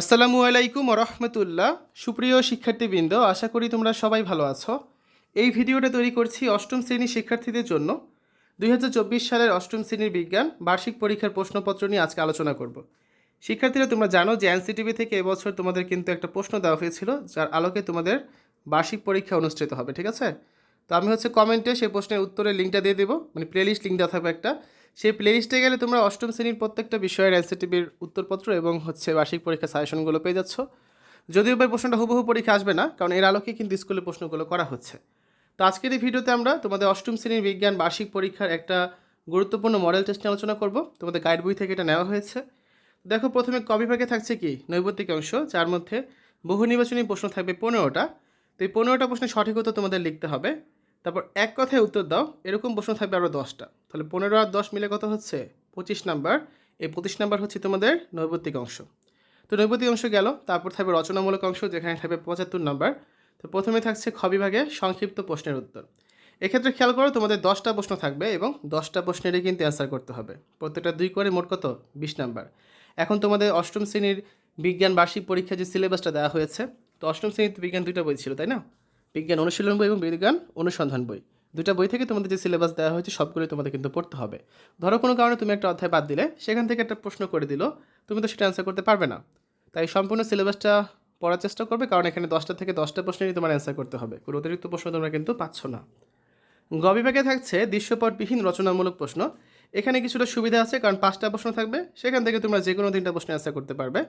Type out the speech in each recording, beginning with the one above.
আসসালামু আলাইকুম রহমতুল্লাহ। সুপ্রিয় শিক্ষার্থীবৃন্দ, আশা করি তোমরা সবাই ভালো আছো। এই ভিডিওটা তৈরি করছি অষ্টম শ্রেণির শিক্ষার্থীদের জন্য। দুই হাজার চব্বিশ সালের অষ্টম শ্রেণির বিজ্ঞান, বার্ষিক পরীক্ষার প্রশ্নপত্র নিয়ে আজকে আলোচনা করব। শিক্ষার্থীরা, তোমরা জানো যে এনসিটিভি থেকে এবছর তোমাদের কিন্তু একটা প্রশ্ন দেওয়া হয়েছিল, যার আলোকে তোমাদের বার্ষিক পরীক্ষা অনুষ্ঠিত হবে, ঠিক আছে? তো আমি হচ্ছে কমেন্টে সেই প্রশ্নের উত্তরের লিঙ্কটা দিয়ে দেবো মানে প্লেলিস্ট লিঙ্ক দেওয়া থাকবে একটা। সেই প্লেলিস্টে গেলে তোমরা অষ্টম শ্রেণির প্রত্যেকটা বিষয়ের এনসিটিভির উত্তরপত্র এবং হচ্ছে বার্ষিক পরীক্ষা সাজেশনগুলো পেয়ে যাচ্ছ। যদিও বা প্রশ্নটা হুবহু পরীক্ষা আসবে না, কারণ এর আলোকে কিন্তু স্কুলে প্রশ্নগুলো করা হচ্ছে। তো আজকের এই ভিডিওতে আমরা তোমাদের অষ্টম শ্রেণির বিজ্ঞান বার্ষিক পরীক্ষার একটা গুরুত্বপূর্ণ মডেল টেস্ট নিয়ে আলোচনা করব। তোমাদের গাইড বই থেকে এটা নেওয়া হয়েছে। দেখো, প্রথমে কবি ভাগে থাকছে কি? নৈবত্তিক অংশ, যার মধ্যে বহু নির্বাচনী প্রশ্ন থাকবে পনেরোটা। তো এই পনেরোটা প্রশ্নের সঠিক উত্তর তোমাদের লিখতে হবে। তারপর এক কথায় উত্তর দাও, এরকম প্রশ্ন থাকবে আরও দশটা। তাহলে পনেরো আর দশ মিলে কত হচ্ছে? পঁচিশ নাম্বার। এই পঁচিশ নাম্বার হচ্ছে তোমাদের নৈবত্তিক অংশ। তো নৈবত্তিক অংশ গেল, তারপর থাকবে রচনামূলক অংশ, যেখানে থাকবে পঁচাত্তর নাম্বার। তো প্রথমে থাকছে খ বিভাগে সংক্ষিপ্ত প্রশ্নের উত্তর। এক্ষেত্রে খেয়াল করো, তোমাদের দশটা প্রশ্ন থাকবে এবং দশটা প্রশ্নেরই কিন্তু অ্যান্সার করতে হবে। প্রত্যেকটা দুই করে মোট কত? বিশ নাম্বার। এখন তোমাদের অষ্টম শ্রেণির বিজ্ঞান বার্ষিক পরীক্ষা যে সিলেবাসটা দেওয়া হয়েছে, তো অষ্টম শ্রেণীতে বিজ্ঞান দুইটা বই ছিল, তাই না? বিজ্ঞান অনুশীলন বই এবং বিজ্ঞান অনুসন্ধান বই। দুটা বই থেকে তোমাদের যে সিলেবাস দেওয়া হয়েছে, সবগুলোই তোমাদের কিন্তু পড়তে হবে। ধরো কোনো কারণে তুমি একটা অধ্যায় বাদ দিলে, সেখান থেকে একটা প্রশ্ন করে দিল, তুমি তো সেটা অ্যান্সার করতে পারবে না। তাই সম্পূর্ণ সিলেবাসটা পড়ার চেষ্টা করবে, কারণ এখানে দশটা থেকে দশটা প্রশ্নেরই তোমার অ্যান্সার করতে হবে। কোনো অতিরিক্ত প্রশ্ন তোমরা কিন্তু পাচ্ছ না। গ বিভাগে থাকছে দৃশ্যপটবিহীন রচনামূলক প্রশ্ন। এখানে কিছুটা সুবিধা আছে, কারণ পাঁচটা প্রশ্ন থাকবে, সেখান থেকে তোমরা যে কোনো তিনটা প্রশ্ন অ্যান্সার করতে পারবে।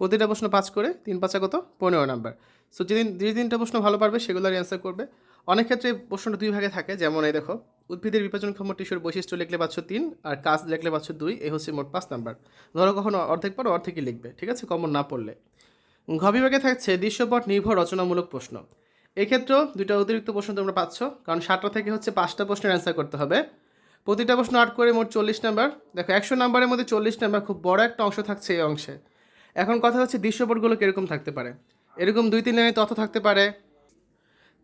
প্রতিটা প্রশ্ন পাঁচ করে, তিন পাঁচা কত? পনেরো নাম্বার সো যেদিন যে তিনটা প্রশ্ন ভালো পারবে সেগুলোর অ্যান্সার করবে। অনেক ক্ষেত্রে প্রশ্নটা দুই ভাগে থাকে, যেমন এই দেখো, উদ্ভিদের বিভাজনক্ষম টিস্যুর বৈশিষ্ট্য লিখলে পাচ্ছ তিন, আর কাজ লিখলে পাচ্ছ দুই এই হচ্ছে মোট পাঁচ নাম্বার। ধরো কখনো অর্ধেক পর অর্ধেকই লিখবে, ঠিক আছে? কমন না পড়লে। ঘ বিভাগে থাকছে দৃশ্যপট নির্ভর রচনামূলক প্রশ্ন। এক্ষেত্রেও দুইটা অতিরিক্ত প্রশ্ন তোমরা পাচ্ছ, কারণ সাতটা থেকে হচ্ছে পাঁচটা প্রশ্নের অ্যান্সার করতে হবে। প্রতিটা প্রশ্ন আট করে মোট চল্লিশ নাম্বার। দেখো, একশো নাম্বারের মধ্যে চল্লিশ নাম্বার খুব বড় একটা অংশ থাকছে এই অংশে। এখন কথা হচ্ছে দৃশ্যপটগুলো কীরকম থাকতে পারে? এরকম দুই তিন লাইনের তথ্য থাকতে পারে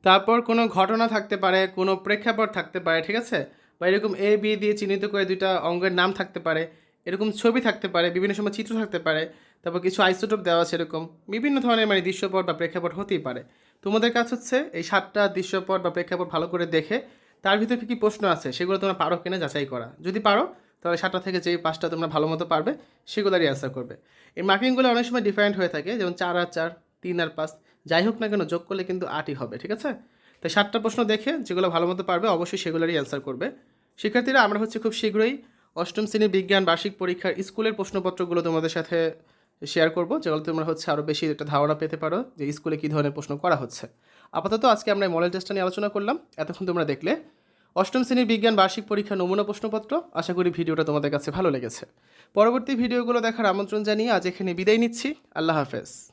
তারপর কোনো ঘটনা থাকতে পারে, কোনো প্রেক্ষাপট থাকতে পারে, ঠিক আছে? বা এরকম এ বি দিয়ে চিহ্নিত করে দুইটা অঙ্গের নাম থাকতে পারে, এরকম ছবি থাকতে পারে, বিভিন্ন সময় চিত্র থাকতে পারে, তারপর কিছু আইসোটোপ দেওয়া আছে এরকম, বিভিন্ন ধরনের মানে দৃশ্যপট বা প্রেক্ষাপট হতেই পারে। তোমাদের কাজ হচ্ছে এই সাতটা দৃশ্যপট বা প্রেক্ষাপট ভালো করে দেখে, তার ভিতরে কী কী প্রশ্ন আছে সেগুলো তোমরা পারো কিনা যাচাই করা। যদি পারো, তাহলে সাতটা থেকে যেই পাঁচটা তোমরা ভালো মতো পারবে, সেগুলোরই অ্যান্সার করবে। এই মার্কিংগুলো অনেক সময় ডিফারেন্ট হয়ে থাকে, যেমন চার আর চার, তিন আর পাঁচ যাই হোক না কেন, যোগ করলে কিন্তু আটই হবে, ঠিক আছে? তাই সাতটা প্রশ্ন দেখে যেগুলো ভালো মতো পারবে অবশ্যই সেগুলোরই অ্যান্সার করবে। শিক্ষার্থীরা, আমরা হচ্ছে খুব শীঘ্রই অষ্টম শ্রেণির বিজ্ঞান বার্ষিক পরীক্ষার স্কুলের প্রশ্নপত্রগুলো তোমাদের সাথে শেয়ার করব যেগুলো তোমরা হচ্ছে আরও বেশি একটা ধারণা পেতে পারো যে স্কুলে কী ধরনের প্রশ্ন করা হচ্ছে। আপাতত আজকে আমরা মডেল টেস্টটা নিয়ে আলোচনা করলাম। এতক্ষণ তোমরা দেখলে অষ্টম শ্রেণির বিজ্ঞান বার্ষিক পরীক্ষা নমুনা প্রশ্নপত্র। আশা করি ভিডিওটা তোমাদের কাছে ভালো লেগেছে। পরবর্তী ভিডিওগুলো দেখার আমন্ত্রণ জানিয়ে আজ এখানে বিদায় নিচ্ছি। আল্লাহ হাফেজ।